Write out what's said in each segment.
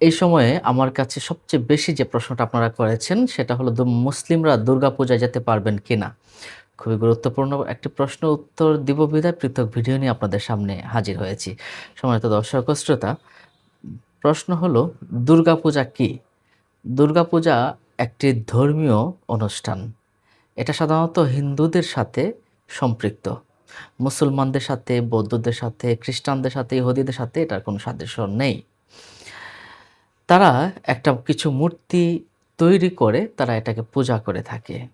এই সময়ে আমার কাছে সবচেয়ে বেশি যে প্রশ্নটা আপনারা করেছেন সেটা হলো মুসলিমরা দুর্গাপূজায় যেতে পারবেন কিনা? খুবই গুরুত্বপূর্ণ একটি প্রশ্ন উত্তর দিব বিধায় পৃথক ভিডিও নিয়ে আপনাদের সামনে হাজির হয়েছি। সম্মানিত দর্শক শ্রোতা, প্রশ্ন হলো দুর্গাপূজা কি? দুর্গাপূজা একটি ধর্মীয় অনুষ্ঠান। এটা সাধারণত হিন্দুদের সাথে সম্পৃক্ত। মুসলমানদের সাথে, বৌদ্ধদের সাথে, খ্রিস্টানদের সাথে, ইহুদিদের সাথে এটার কোনো সাদৃশ্য নেই। তারা একটা কিছু মূর্তি তৈরি করে তারা এটাকে পূজা করে থাকে।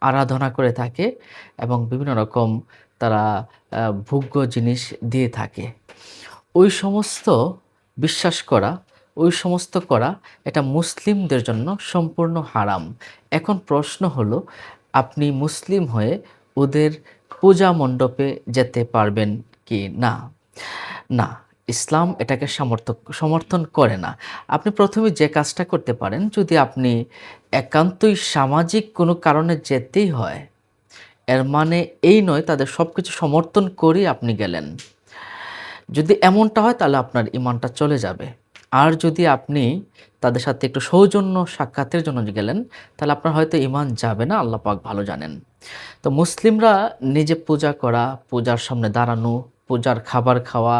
আরাধনা করে থাকে এবং বিভিন্ন রকম তারা ভোগ্য জিনিস দিয়ে থাকে। ওই সমস্ত বিশ্বাস করা, ওই সমস্ত করা এটা মুসলিমদের জন্য সম্পূর্ণ হারাম। এখন প্রশ্ন হলো আপনি মুসলিম হয়ে ওদের পূজা মণ্ডপে যেতে পারবেন কি না? না, ইসলাম এটাকে সামর্থ সমর্থন করে না। আপনি প্রথমে যে কাজটা করতে পারেন যদি আপনি একান্তই সামাজিক কোনো কারণে যেতেই হয়, এর মানে এই নয় তাদের সবকিছু সমর্থন করেই আপনি গেলেন। যদি এমনটা হয় তাহলে আপনার ইমানটা চলে যাবে। আর যদি আপনি তাদের সাথে একটু সৌজন্য সাক্ষাতের জন্য গেলেন, তাহলে আপনার হয়তো ইমান যাবে না, আল্লাহ পাক ভালো জানেন। তো মুসলিমরা নিজে পূজা করা, পূজার সামনে দাঁড়ানো, পূজার খাবার খাওয়া,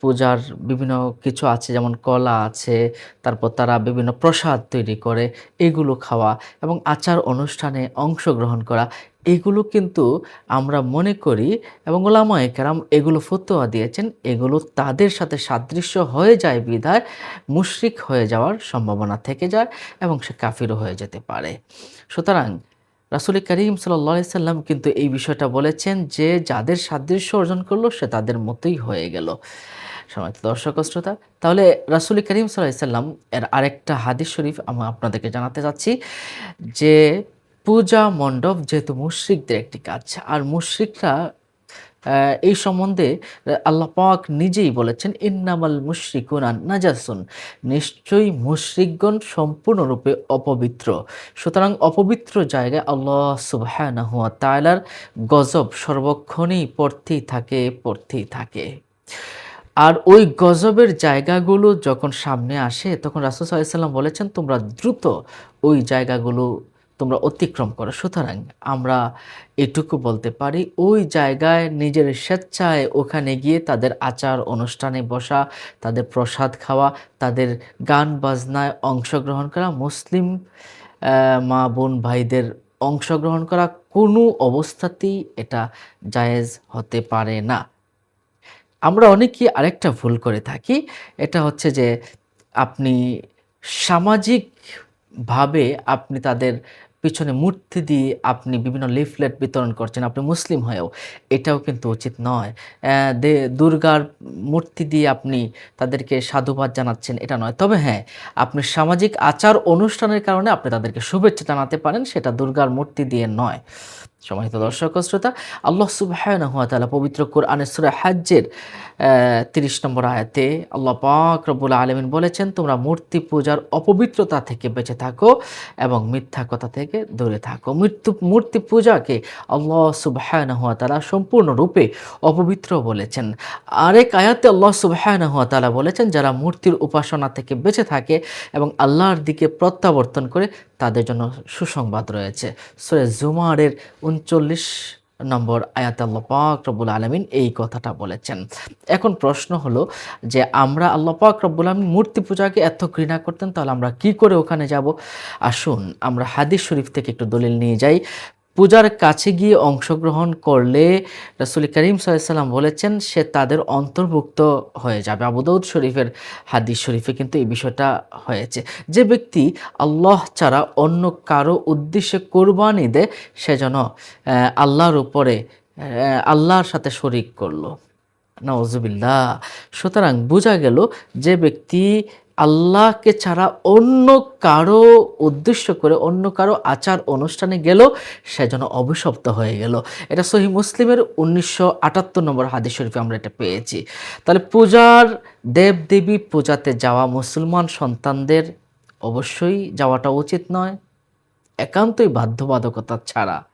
পূজার বিভিন্ন কিছু আছে যেমন কলা আছে, তারপর তারা বিভিন্ন প্রসাদ তৈরি করে, এগুলো খাওয়া এবং আচার অনুষ্ঠানে অংশগ্রহণ করা, এগুলো কিন্তু আমরা মনে করি এবং ওলামায়ে কেরাম এগুলো ফতোয়া দিয়েছেন, এগুলো তাদের সাথে সাদৃশ্য হয়ে যায় বিধায় মুশরিক হয়ে যাওয়ার সম্ভাবনা থেকে যায় এবং সে কাফিরও হয়ে যেতে পারে। সুতরাং রাসূল করিম আলাইহি সাল্লাম কিন্তু এই বিষয়টা বলেছেন যে যাদের সাদৃশ্য অর্জন করল সে তাদের মতোই হয়ে গেল। সম্মানিত দর্শক শ্রোতা, তাহলে রাসূল করিম সাল্লাম এর আরেকটা হাদিস শরীফ আমি আপনাদেরকে জানাতে চাচ্ছি যে পূজা মণ্ডপ যেহেতু মুশরিকদের একটি কাজ আর মুশরিকরা এই সম্বন্ধে আল্লাহ পাক নিজেই বলেছেন ইন্নামাল মুশরিকুনা নাজাসুন নিশ্চয়ই মুশরিকগণ সম্পূর্ণরূপে অপবিত্র। সুতরাং অপবিত্র জায়গায় আল্লাহ সুবহানাহু ওয়া তাআলার গজব সর্বক্ষণেই পড়তেই থাকে, পড়তেই থাকে। আর ওই গজবের জায়গাগুলো যখন সামনে আসে তখন রাসূল সাল্লাম বলেছেন তোমরা দ্রুত ওই জায়গাগুলো তোমরা অতিক্রম করো। সুতরাং আমরা এটুকু বলতে পারি ওই জায়গায় নিজের স্বেচ্ছায় ওখানে গিয়ে তাদের আচার অনুষ্ঠানে বসা, তাদের প্রসাদ খাওয়া, তাদের গান বাজনায় অংশগ্রহণ করা, মুসলিম মা বোন ভাইদের অংশগ্রহণ করা কোনো অবস্থাতেই এটা জায়েজ হতে পারে না। আমরা অনেকেই আরেকটা ভুল করে থাকি। এটা হচ্ছে যে আপনি সামাজিকভাবে আপনি তাদের পিছনে মূর্তি দিয়ে আপনি বিভিন্ন লিফলেট বিতরণ করছেন, আপনি মুসলিম হয়েও। এটাও কিন্তু উচিত নয়। দে দুর্গার মূর্তি দিয়ে আপনি তাদেরকে সাধুবাদ জানাচ্ছেন এটা নয়। তবে হ্যাঁ, আপনি সামাজিক আচার অনুষ্ঠানের কারণে আপনি তাদেরকে শুভেচ্ছা জানাতে পারেন সেটা দুর্গার মূর্তি দিয়ে নয়। সম্মানিত দর্শক শ্রোতা, আল্লাহ সুবহানাহু ওয়া তাআলা পবিত্র কোরআনের সূরা অ্যা ৩০ নম্বর আয়াতে আল্লাহ পাক রব্বুল আলামিন বলেছেন, তোমরা মূর্তি পূজার অপবিত্রতা থেকে বেঁচে থাকো এবং মিথ্যা কথা থেকে দূরে থাকো। মৃত্যু মূর্তি পূজাকে আল্লাহ সুবহানাহু ওয়া তাআলা সম্পূর্ণরূপে অপবিত্র বলেছেন। আরেক আয়াতে আল্লাহ সুবহানাহু ওয়া তাআলা বলেছেন, যারা মূর্তির উপাসনা থেকে বেঁচে থাকে এবং আল্লাহর দিকে প্রত্যাবর্তন করে তাদের জন্য সুসংবাদ রয়েছে। সূরা জুমারের ৩৯ নম্বর আয়াতে আল্লাহ পাক রব্বুল আলমিন এই কথাটা বলেছেন। এখন প্রশ্ন হলো যে আমরা আল্লাহ পাক রব্বুল আলমিন মূর্তি পূজাকে এত ঘৃণা করতেন, তাহলে আমরা কি করে ওখানে যাব? আসুন আমরা হাদিস শরীফ থেকে একটু দলিল নিয়ে যাই। পূজার কাছে গিয়ে অংশগ্রহণ করলে রাসূল করিম সাল্লাম বলেছেন, সে তাদের অন্তর্ভুক্ত হয়ে যাবে। আবু দাউদ শরীফের হাদিস শরীফে কিন্তু এই বিষয়টা হয়েছে। যে ব্যক্তি আল্লাহ ছাড়া অন্য কারও উদ্দেশ্যে কোরবানি দেয়, সে যেন আল্লাহর উপরে আল্লাহর সাথে শরিক করল নাউজুবিল্লাহ। সুতরাং বোঝা গেল যে ব্যক্তি আল্লাহকে ছাড়া অন্য কারও উদ্দেশ্য করে, অন্য কারও আচার অনুষ্ঠানে গেল, সে যেন অভিশপ্ত হয়ে গেল। এটা সহিহ মুসলিমের ১৯৭৮ নম্বর হাদিস শরীফে আমরা এটা পেয়েছি। তাহলে পূজার দেব-দেবী পূজাতে যাওয়া মুসলমান সন্তানদের অবশ্যই যাওয়াটা উচিত নয়। একান্তই বাধ্যবাধকতা ছাড়া।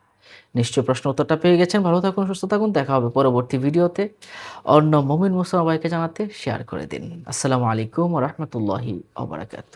নিশ্চয়ই প্রশ্ন উত্তরটা পেয়ে গেছেন। ভালো থাকুন, সুস্থ থাকুন। দেখা হবে পরবর্তী ভিডিওতে। অন্য মমিন মুসলমান ভাইকে জানাতে শেয়ার করে দিন। আসসালামু আলাইকুম রহমতুল্লাহি ওবরাকাত